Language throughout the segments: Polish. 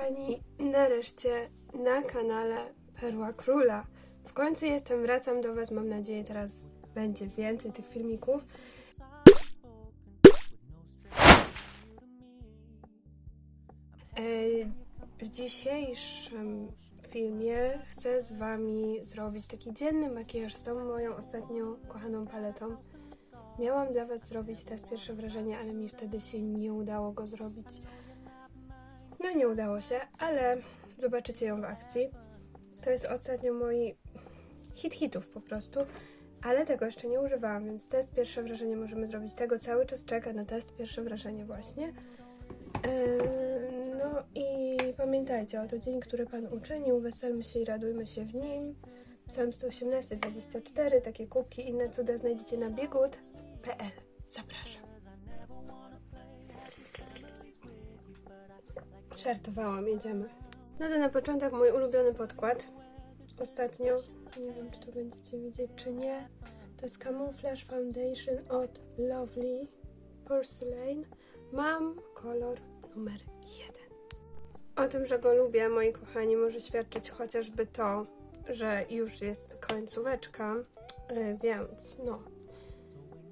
kochani, nareszcie na kanale Perła Króla. W końcu jestem, wracam do Was. Mam nadzieję, teraz będzie więcej tych filmików. E, W dzisiejszym filmie chcę z Wami zrobić taki dzienny makijaż z tą moją ostatnią kochaną paletą. Miałam dla Was zrobić test pierwsze wrażenie, ale mi wtedy się nie udało go zrobić. No nie udało się, ale zobaczycie ją w akcji. To jest ostatnio moi hit hitów po prostu, ale tego jeszcze nie używałam, więc test pierwsze wrażenie możemy zrobić. Tego cały czas czeka na test pierwsze wrażenie właśnie. Yy, no i pamiętajcie, oto dzień, który Pan uczynił, weselmy się i radujmy się w nim. Psalm 118, 24, takie kubki, inne cuda znajdziecie na biegut.pl. Zapraszam. Żartowałam, jedziemy. No to na początek mój ulubiony podkład. Ostatnio, nie wiem czy to będziecie widzieć czy nie, to jest Camouflage Foundation od Lovely Porcelain. Mam kolor numer jeden. O tym, że go lubię, moi kochani, może świadczyć chociażby to, że już jest końcóweczka, yy, więc no.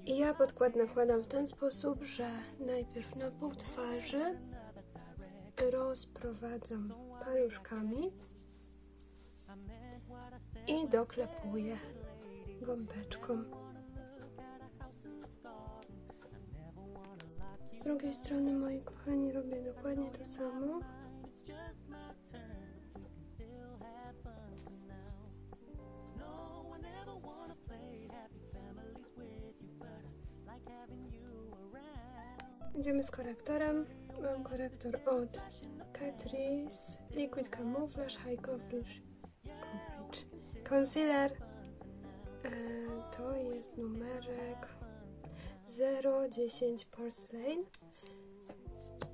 I ja podkład nakładam w ten sposób, że najpierw na pół twarzy rozprowadzam paluszkami i doklepuję gąbeczką. Z drugiej strony, moi kochani, robię dokładnie to samo. Idziemy z korektorem. Mam korektor od Catrice Liquid Camouflage High Coverage, coverage. Concealer. E, to jest numerek 010 Porcelain.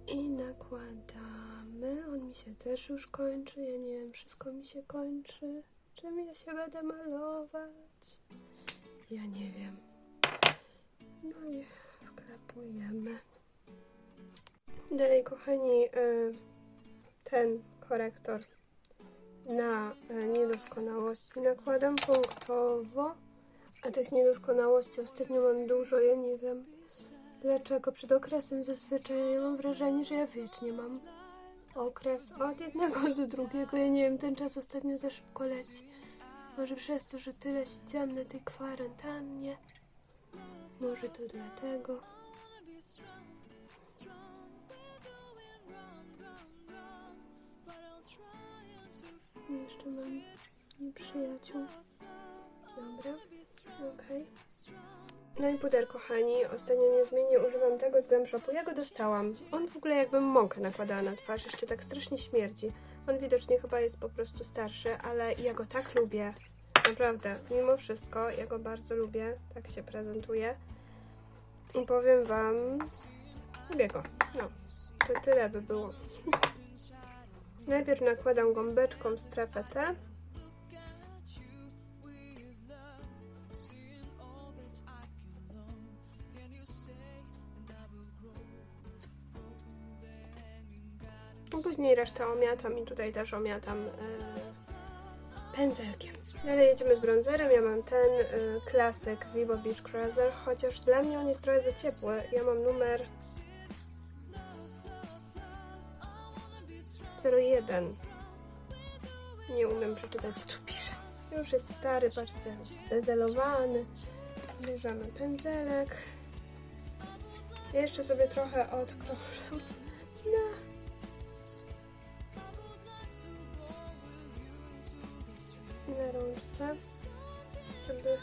I nakładamy. On mi się też już kończy. Ja nie wiem, wszystko mi się kończy. Czym ja się będę malować? Ja nie wiem. No i wklepujemy. Dalej, kochani, y, ten korektor na y, niedoskonałości nakładam punktowo, a tych niedoskonałości ostatnio mam dużo, ja nie wiem dlaczego. Przed okresem zazwyczaj ja mam wrażenie, że ja wiecznie mam okres od jednego do drugiego. Ja nie wiem, ten czas ostatnio za szybko leci. Może przez to, że tyle siedziałam na tej kwarantannie. Może to dlatego. Jeszcze mam nieprzyjaciół. Dobra, okej. No i puder, kochani. Ostatnio niezmiennie używam tego z Glam Shopu. Ja go dostałam. On w ogóle jakbym mąkę nakładała na twarz. Jeszcze tak strasznie śmierdzi. On widocznie chyba jest po prostu starszy, ale ja go tak lubię. Naprawdę, mimo wszystko, ja go bardzo lubię. Tak się prezentuje. I powiem Wam, lubię go. No, to tyle by było. Najpierw nakładam gąbeczką strefę T. A Później resztę omiatam i tutaj też omiatam e, pędzelkiem. Dalej jedziemy z bronzerem. Ja mam ten e, klasyk Vivo Beach Cruiser, chociaż dla mnie on jest trochę za ciepły. Ja mam numer 01. Nie umiem przeczytać, tu pisze. Już jest stary, patrzcie, zdezelowany. Bierzemy pędzelek. Jeszcze sobie trochę odkrążę na na rączce, żeby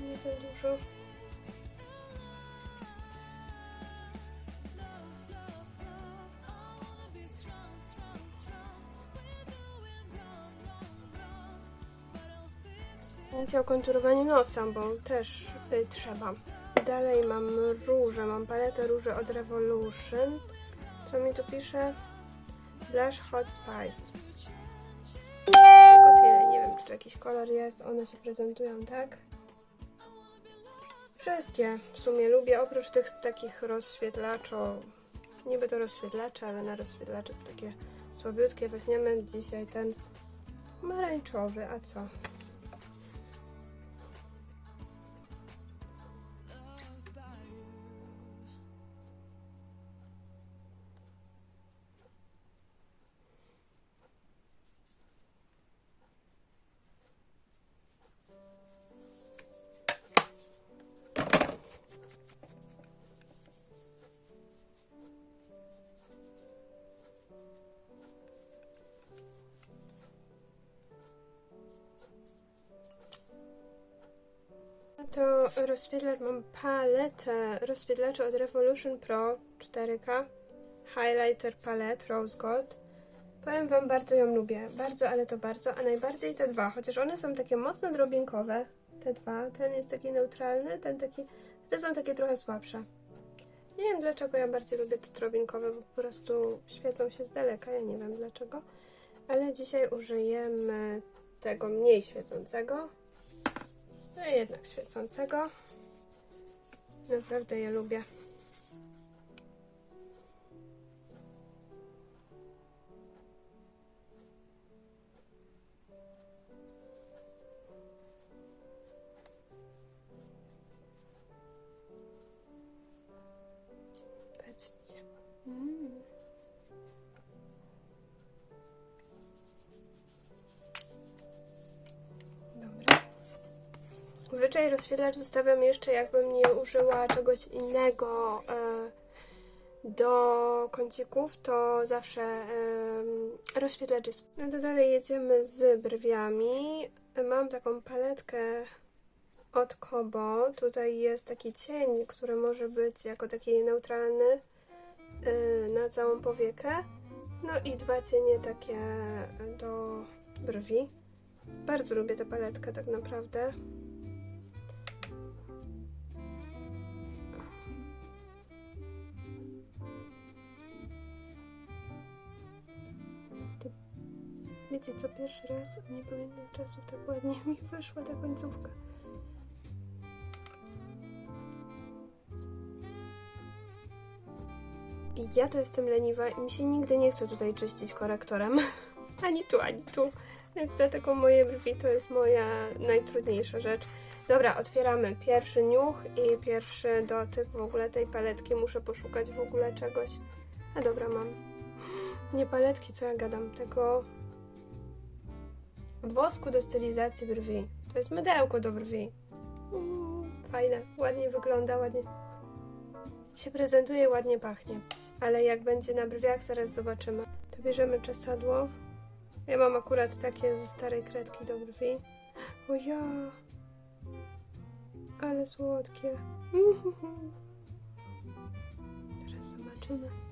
nie za dużo Pamiętajcie o konturowaniu nosa, bo też y, trzeba. Dalej mam róże, mam paletę róży od Revolution. Co mi tu pisze? Blush Hot Spice. Tylko tyle, nie wiem czy tu jakiś kolor jest, one się prezentują tak. Wszystkie w sumie lubię, oprócz tych takich rozświetlaczo Niby to rozświetlacze, ale na rozświetlacze to takie słabiutkie. Weźmiemy dzisiaj ten pomarańczowy, a co? To rozświetlacz, mam paletę rozświetlaczy od Revolution Pro 4K Highlighter Palette Rose Gold. Powiem Wam, bardzo ją lubię. Bardzo, ale to bardzo. A najbardziej te dwa, chociaż one są takie mocno drobinkowe. Te dwa. Ten jest taki neutralny, ten taki... Te są takie trochę słabsze. Nie wiem dlaczego ja bardziej lubię te drobinkowe, bo po prostu świecą się z daleka. Ja nie wiem dlaczego. Ale dzisiaj użyjemy tego mniej świecącego. No i jednak świecącego. Naprawdę je lubię. Zwyczaj rozświetlacz zostawiam jeszcze, jakbym nie użyła czegoś innego e, do kącików, to zawsze rozświetlacz jest. No to dalej jedziemy z brwiami. Mam taką paletkę od Kobo. Tutaj jest taki cień, który może być jako taki neutralny e, na całą powiekę. No i dwa cienie takie do brwi. Bardzo lubię tę paletkę tak naprawdę. Wiecie co, pierwszy raz nie pamiętam czasu, tak ładnie mi wyszła ta końcówka. Ja to jestem leniwa i mi się nigdy nie chce tutaj czyścić korektorem. ani tu, ani tu. Więc dlatego moje brwi to jest moja najtrudniejsza rzecz. Dobra, otwieramy pierwszy niuch i pierwszy dotyk w ogóle tej paletki. Muszę poszukać w ogóle czegoś. A dobra, mam. Nie paletki, co ja gadam, tego wosku do stylizacji brwi. To jest mydełko do brwi. Mm, fajne, ładnie wygląda, ładnie się prezentuje ładnie pachnie. Ale jak będzie na brwiach, zaraz zobaczymy. To bierzemy czesadło. Ja mam akurat takie ze starej kredki do brwi. O ja! Ale słodkie. Teraz zobaczymy.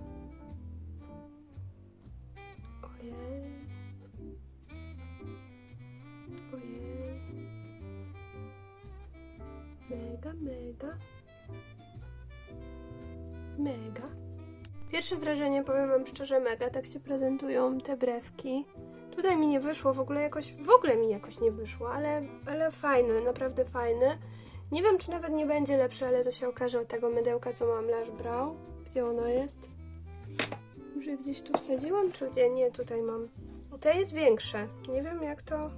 Mega, mega. Mega. Pierwsze wrażenie, powiem Wam szczerze, mega. Tak się prezentują te brewki. Tutaj mi nie wyszło, w ogóle jakoś, w ogóle mi jakoś nie wyszło, ale, ale fajny, naprawdę fajny. Nie wiem, czy nawet nie będzie lepszy, ale to się okaże od tego mydełka, co mam Lash Brow. Gdzie ono jest? Może gdzieś tu wsadziłam, czy gdzie? Nie, tutaj mam. To jest większe. Nie wiem, jak to...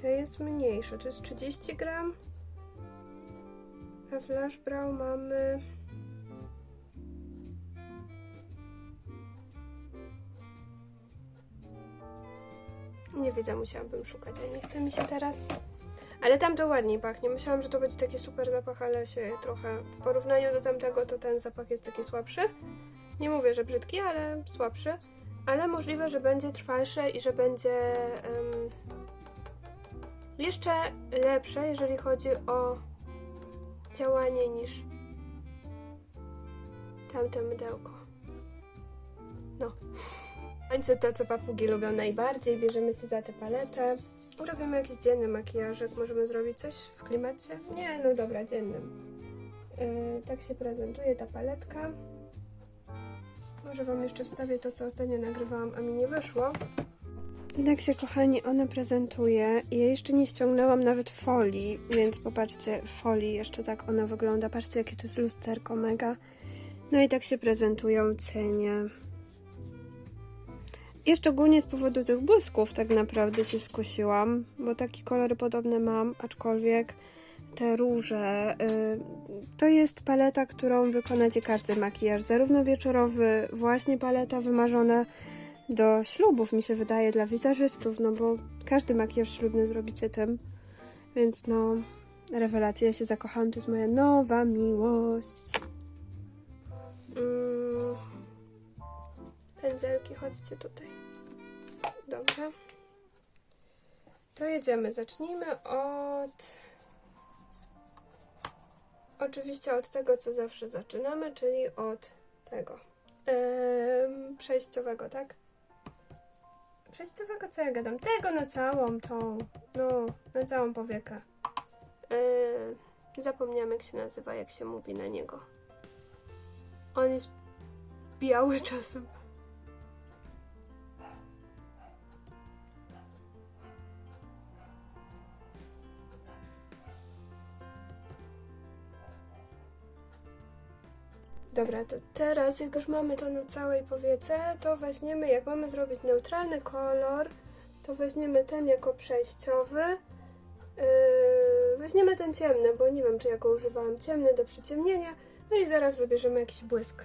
To jest mniejsze. To jest 30 gram. A Brow mamy... Nie wiedziałam, musiałabym szukać, a nie chce mi się teraz. Ale tam to ładniej pachnie. Myślałam, że to będzie taki super zapach, ale się trochę w porównaniu do tamtego, to ten zapach jest taki słabszy. Nie mówię, że brzydki, ale słabszy. Ale możliwe, że będzie trwalsze i że będzie em, jeszcze lepsze, jeżeli chodzi o działanie niż tamte mydełko. No. Końcu to, co papugi lubią najbardziej. Bierzemy się za tę paletę. Robimy jakiś dzienny makijażek. Możemy zrobić coś w klimacie? Nie, no dobra, dziennym. Yy, tak się prezentuje ta paletka. Może Wam jeszcze wstawię to, co ostatnio nagrywałam, a mi nie wyszło. Tak się, kochani, ona prezentuje. Ja jeszcze nie ściągnęłam nawet folii, więc popatrzcie, folii jeszcze tak ona wygląda. Patrzcie, jakie to jest lusterko, mega. No i tak się prezentują cienie. I szczególnie z powodu tych błysków tak naprawdę się skusiłam, bo takie kolory podobne mam, aczkolwiek te róże y, to jest paleta, którą wykonacie każdy makijaż, zarówno wieczorowy, właśnie paleta wymarzona do ślubów, mi się wydaje, dla wizerzystów, no bo każdy makijaż ślubny zrobicie tym, więc no, rewelacja, ja się zakochałam, to jest moja nowa miłość. Mm. Pędzelki, chodźcie tutaj. Dobra. To jedziemy. Zacznijmy od. Oczywiście od tego, co zawsze zaczynamy, czyli od tego. Przejściowego, tak? Przejściowego, co ja gadam? Tego na całą tą. No, na całą powiekę. Yy, zapomniałam, jak się nazywa, jak się mówi na niego. On jest biały czasem. Dobra, to teraz, jak już mamy to na całej powiece, to weźmiemy, jak mamy zrobić neutralny kolor, to weźmiemy ten jako przejściowy. Yy, weźmiemy ten ciemny, bo nie wiem, czy ja go używałam. Ciemny do przyciemnienia. No i zaraz wybierzemy jakiś błysk.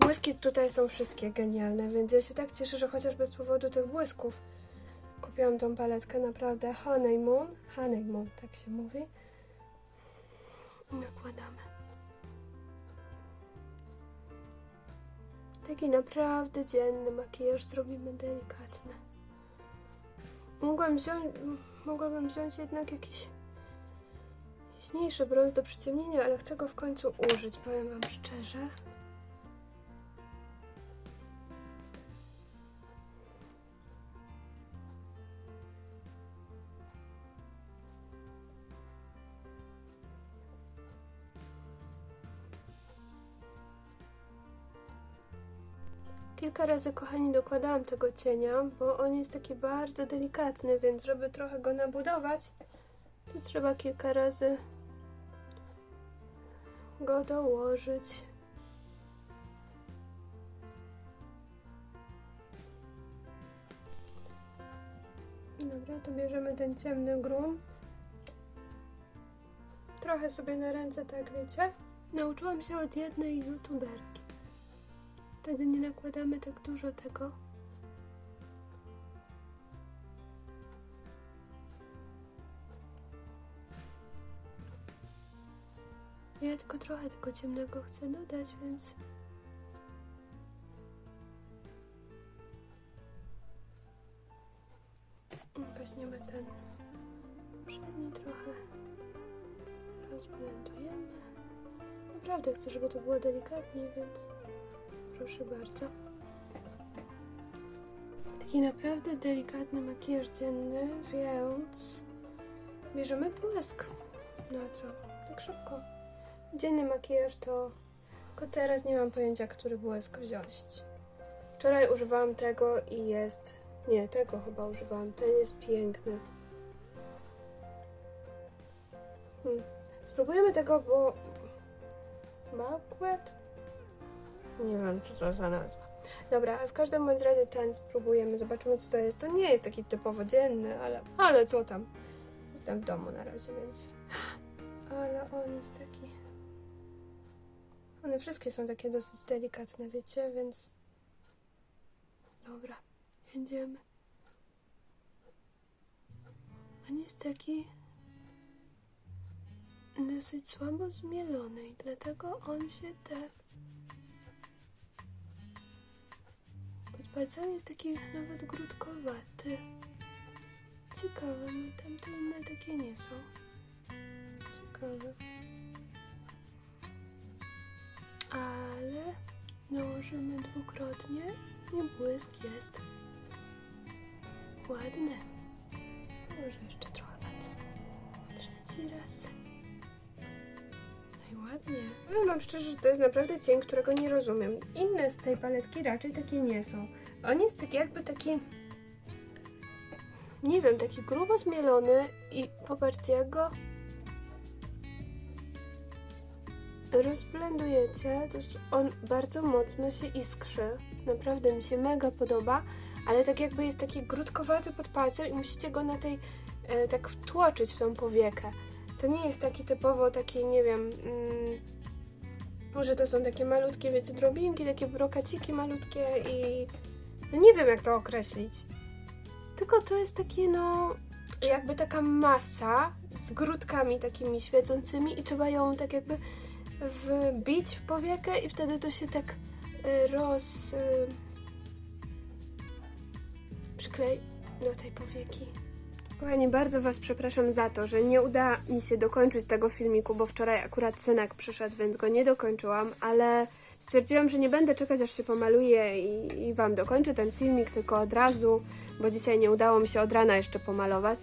Błyski tutaj są wszystkie genialne, więc ja się tak cieszę, że chociażby z powodu tych błysków kupiłam tą paletkę, naprawdę. Honeymoon, honeymoon, tak się mówi. Taki naprawdę dzienny makijaż zrobimy delikatny. Mogłam wziąć, mogłabym wziąć jednak jakiś jaśniejszy brąz do przyciemnienia, ale chcę go w końcu użyć, powiem Wam szczerze. Kilka razy, kochani, dokładałam tego cienia, bo on jest taki bardzo delikatny, więc żeby trochę go nabudować, to trzeba kilka razy go dołożyć. Dobra, to bierzemy ten ciemny grum. Trochę sobie na ręce, tak wiecie. Nauczyłam się od jednej youtuberki. Wtedy nie nakładamy tak dużo tego. Ja tylko trochę tego ciemnego chcę dodać, więc. Weźmiemy ten przedni trochę. Rozblendujemy. Naprawdę chcę, żeby to było delikatnie, więc proszę bardzo. Taki naprawdę delikatny makijaż dzienny, więc bierzemy błysk. No a co? Tak szybko. Dzienny makijaż to... Tylko teraz nie mam pojęcia, który błysk wziąć. Wczoraj używałam tego i jest... Nie, tego chyba używałam. Ten jest piękny. Hmm. Spróbujemy tego, bo... Magwet? Nie wiem, czy to za nazwa. Dobra, ale w każdym bądź razie ten spróbujemy, zobaczymy co to jest. To nie jest taki typowo dzienny, ale, ale co tam. Jestem w domu na razie, więc... Ale on jest taki... One wszystkie są takie dosyć delikatne, wiecie, więc... Dobra, jedziemy. On jest taki dosyć słabo zmielony i dlatego on się tak palcami jest taki nawet grudkowaty. Ciekawe, no tamte inne takie nie są. Ciekawe. Ale nałożymy dwukrotnie i błysk jest ładny. Może jeszcze trochę bardzo. Trzeci raz. No i ładnie. Powiem wam szczerze, że to jest naprawdę cień, którego nie rozumiem. Inne z tej paletki raczej takie nie są. On jest taki jakby taki... Nie wiem, taki grubo zmielony i popatrzcie jak go... rozblendujecie, to on bardzo mocno się iskrzy. Naprawdę mi się mega podoba, ale tak jakby jest taki grudkowaty pod palcem i musicie go na tej e, tak wtłoczyć w tą powiekę. To nie jest taki typowo taki, nie wiem, mm, może to są takie malutkie, wiecie, drobinki, takie brokaciki malutkie i no nie wiem jak to określić. Tylko to jest takie, no, jakby taka masa z grudkami takimi świecącymi i trzeba ją tak jakby wbić w powiekę i wtedy to się tak y, roz... Y, przyklei do tej powieki. Kochani, bardzo Was przepraszam za to, że nie uda mi się dokończyć tego filmiku, bo wczoraj akurat synek przyszedł, więc go nie dokończyłam, ale stwierdziłam, że nie będę czekać, aż się pomaluję i, i Wam dokończę ten filmik, tylko od razu, bo dzisiaj nie udało mi się od rana jeszcze pomalować.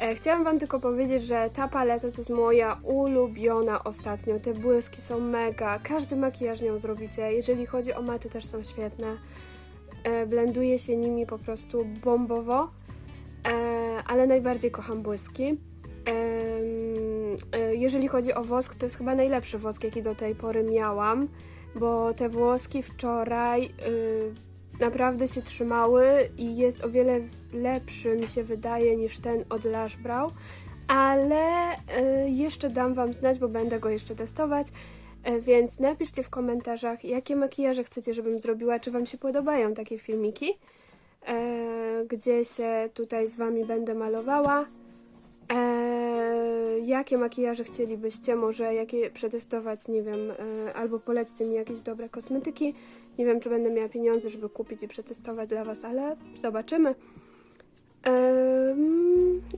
E, chciałam Wam tylko powiedzieć, że ta paleta to jest moja ulubiona ostatnio. Te błyski są mega, każdy makijaż nią zrobicie. Jeżeli chodzi o maty, też są świetne. E, blenduje się nimi po prostu bombowo, e, ale najbardziej kocham błyski. E, Jeżeli chodzi o wosk, to jest chyba najlepszy wosk, jaki do tej pory miałam, bo te włoski wczoraj y, naprawdę się trzymały i jest o wiele lepszy, mi się wydaje, niż ten od Lash Brow, ale y, jeszcze dam Wam znać, bo będę go jeszcze testować. E, Więc napiszcie w komentarzach, jakie makijaże chcecie, żebym zrobiła, czy Wam się podobają takie filmiki, e, gdzie się tutaj z Wami będę malowała. E, jakie makijaże chcielibyście, może jakie przetestować, nie wiem, e, albo polećcie mi jakieś dobre kosmetyki. Nie wiem, czy będę miała pieniądze, żeby kupić i przetestować dla Was, ale zobaczymy.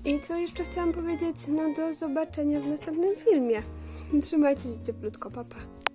I co jeszcze chciałam powiedzieć? No do zobaczenia w następnym filmie. Trzymajcie się cieplutko, papa. Pa.